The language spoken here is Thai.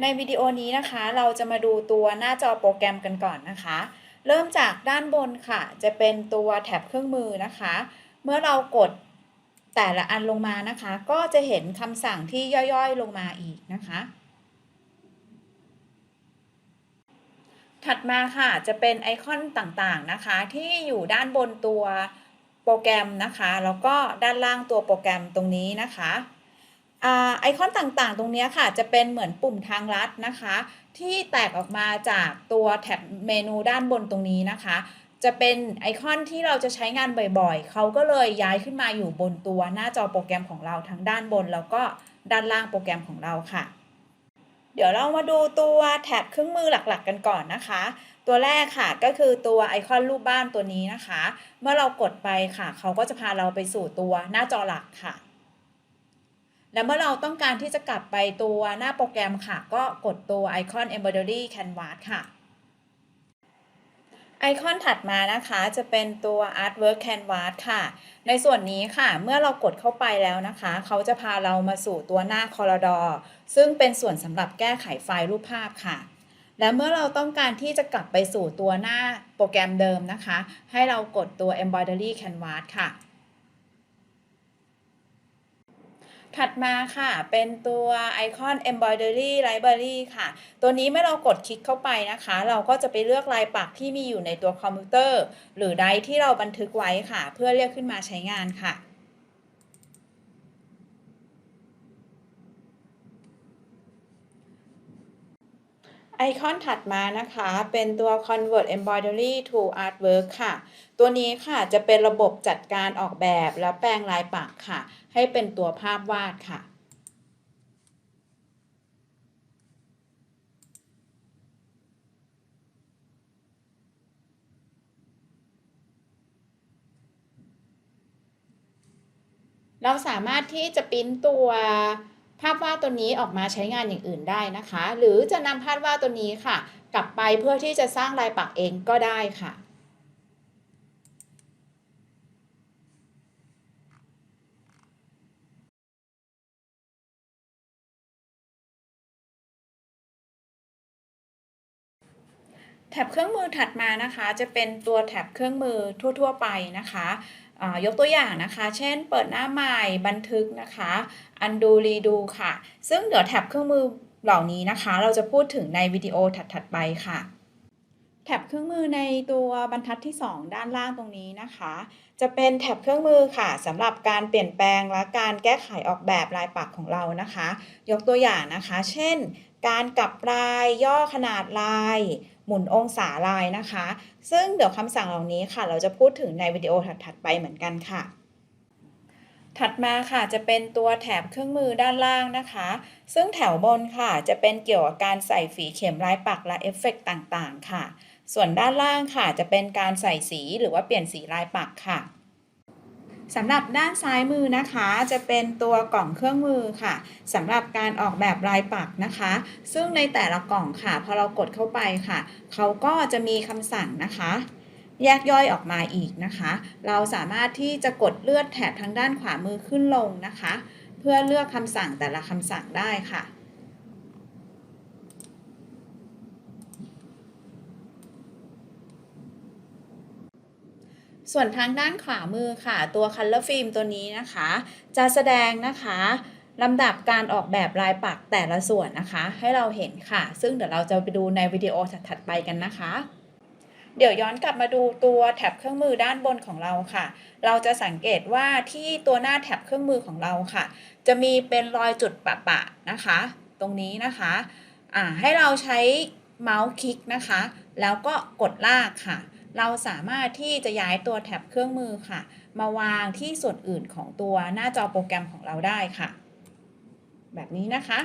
ในวิดีโอนี้นะคะ เราจะมาดูตัวหน้าจอโปรแกรมกันก่อนนะคะ เริ่มจากด้านบนค่ะ จะเป็นตัวแท็บเครื่องมือนะคะ เมื่อเรากดแต่ละอันลงมานะคะ ก็จะเห็นคำสั่งที่ย่อยๆลงมาอีกนะคะ ถัดมาค่ะจะเป็นไอคอนต่างๆนะคะ ที่อยู่ด้านบนตัวโปรแกรมนะคะ แล้วก็ด้านล่างตัวโปรแกรมตรงนี้นะคะ ไอคอนต่างๆ ตรงนี้ค่ะ จะเป็นเหมือนปุ่มทางลัดนะคะ ที่แตกออกมาจากตัวแท็บเมนูด้านบนตรงนี้นะคะ จะเป็นไอคอนที่เราจะใช้งานบ่อยๆ เขาก็เลยย้ายขึ้นมาอยู่บนตัวหน้าจอโปรแกรมของเราทั้งด้านบน แล้วก็ด้านล่างโปรแกรมของเราค่ะ เดี๋ยวเรามาดูตัวแท็บเครื่องมือหลักๆ กันก่อนนะคะ ตัวแรกค่ะก็คือตัวไอคอนรูปบ้านตัวนี้นะคะ เมื่อเรากดไปค่ะ เขาก็จะพาเราไปสู่ตัวหน้าจอหลักค่ะ และเมื่อเราต้องการที่จะกลับไปตัวหน้าโปรแกรมค่ะ ก็กดตัวไอคอน Embroidery Canvas ค่ะ ไอคอนถัดมานะคะจะเป็นตัว Artwork Canvas ค่ะ ในส่วนนี้ค่ะ เมื่อเรากดเข้าไปแล้วนะคะ เขาจะพาเรามาสู่ตัวหน้า Corridor ซึ่งเป็นส่วนสำหรับแก้ไขไฟล์รูปภาพค่ะ และเมื่อเราต้องการที่จะกลับไปสู่ตัวหน้าโปรแกรมเดิมนะคะ ให้เรากดตัว Embroidery Canvas ค่ะ ถัดมาค่ะ เป็นตัวไอคอน Embroidery Library ค่ะ ตัวนี้เมื่อเรากดคลิกเข้าไปนะคะ เราก็จะไปเลือกลายปักที่มีอยู่ในตัวคอมพิวเตอร์ หรือไดที่เราบันทึกไว้ค่ะ เพื่อเรียกขึ้นมาใช้งานค่ะ ไอคอนถัดมานะคะ เป็นตัว Convert Embroidery to Artwork ค่ะ ตัวนี้ค่ะจะเป็นระบบจัดการออกแบบและแปลงลายปักค่ะ ให้เป็นตัวภาพวาดค่ะเราสามารถที่จะปริ้นตัว ภาพวาดตัวนี้ออกมาใช้งานอย่างอื่นได้นะคะ หรือจะนำภาพวาดตัวนี้ค่ะ กลับไปเพื่อที่จะสร้างลายปักเองก็ได้ค่ะแท็บเครื่องมือถัดมานะคะ จะเป็นตัวแท็บเครื่องมือทั่ว ๆ ไปนะคะ ยกตัวอย่างนะคะ เช่น เปิดหน้าใหม่บันทึกนะคะ undo redo ค่ะ ซึ่งเดี๋ยวแท็บเครื่องมือเหล่านี้นะคะ เราจะพูดถึงในวิดีโอถัดๆไปค่ะแท็บเครื่องมือในตัวบรรทัดที่ 2 ด้านล่างตรงนี้นะคะ จะเป็นแท็บเครื่องมือค่ะสำหรับการเปลี่ยนแปลงและการแก้ไขออกแบบลายปักของเรานะคะ ยกตัวอย่างนะคะ เช่น การกลับลายย่อขนาดลาย หมุนองศาลายนะคะ ซึ่งเดี๋ยวคำสั่งเหล่านี้ค่ะ เราจะพูดถึงในวิดีโอถัดๆไปเหมือนกันค่ะ ถัดมาค่ะจะเป็นตัวแถบเครื่องมือด้านล่างนะคะ ซึ่งแถวบนค่ะจะเป็นเกี่ยวกับการใส่ฝีเข็มลายปักและเอฟเฟกต์ต่างๆ ค่ะ ส่วนด้านล่างค่ะจะเป็นการใส่สีหรือว่าเปลี่ยนสีลายปักค่ะ สำหรับด้านซ้ายมือนะคะ จะเป็นตัวกล่องเครื่องมือค่ะสำหรับการออกแบบลายปักนะคะ ซึ่งในแต่ละกล่องค่ะ พอเรากดเข้าไปค่ะ เขาก็จะมีคำสั่งนะคะ แยกย่อยออกมาอีกนะคะ เราสามารถที่จะกดเลือดแถบทางด้านขวามือขึ้นลงนะคะ เพื่อเลือกคำสั่งแต่ละคำสั่งได้ค่ะ ส่วนทางด้านขวามือค่ะ ตัว Color Film ตัวนี้นะคะ จะแสดงนะคะลำดับการออกแบบลายปักแต่ละส่วนนะคะ ให้เราเห็นค่ะ ซึ่งเดี๋ยวเราจะไปดูในวิดีโอถัดๆไปกันนะคะ เดี๋ยวย้อนกลับมาดูตัวแท็บเครื่องมือด้านบนของเราค่ะ เราจะสังเกตว่าที่ตัวหน้าแท็บเครื่องมือของเราค่ะ จะมีเป็นรอยจุดปะๆนะคะ ตรงนี้นะคะอ่าให้เราใช้เมาส์คลิกนะคะ แล้วก็กดลากค่ะ เราสามารถที่จะย้ายตัวแท็บเครื่องมือค่ะ มาวางที่ส่วนอื่นของตัวหน้าจอโปรแกรมของเราได้ค่ะ แบบนี้นะคะ